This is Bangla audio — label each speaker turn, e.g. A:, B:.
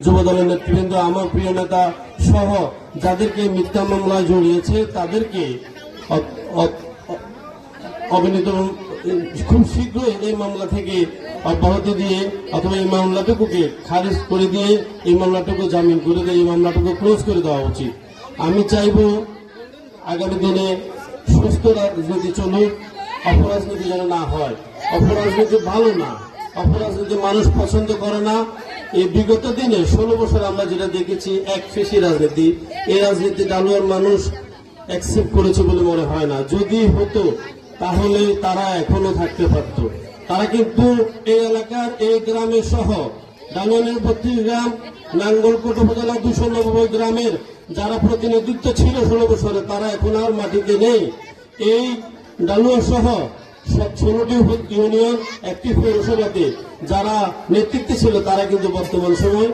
A: যুবদলের নেতৃবৃন্দ, আমার প্রিয় নেতা সহ যাদেরকে মিথ্যা মামলায় জড়িয়েছে, তাদেরকে অবিনীত খুব শীঘ্রই এই মামলা থেকে অব্যাহতি দিয়ে অথবা এই মামলাটুকুকে খারিজ করে দিয়ে এই মামলাটুকু জামিন করে দিয়ে এই মামলাটুকু ক্লোজ করে দেওয়া উচিত। আমি চাইব আগামী দিনে সুস্থ রাজনীতি চলুক, অপরাজনীতি যেন না হয়। অপরাজনীতি ভালো না, অপরাজনীতি মানুষ পছন্দ করে না এই বিগত দিনে ষোলো বছর আমরা যেটা দেখেছি, এক ফেসি রাজনীতি। এই রাজনীতি ডালুয়ার মানুষ অ্যাকসেপ্ট করেছে বলে মনে হয় না। যদি হতো, তাহলে তারা এখনও থাকতে পারত। তারা কিন্তু এই এলাকার, এই গ্রামের সহ ডালুয়ানের বত্রিশ গ্রাম, নাঙ্গলকোট উপজেলা দুশো নব্বই গ্রামের যারা প্রতিনিধিত্ব ছিল ষোলো বছরে, তারা এখন আর মাটিতে নেই। এই ডালুয়া সহ ষোলোটি ইউনিয়ন একটি পৌরসভাতে যারা নেতৃত্বে ছিল তারা কিন্তু বর্তমান সময়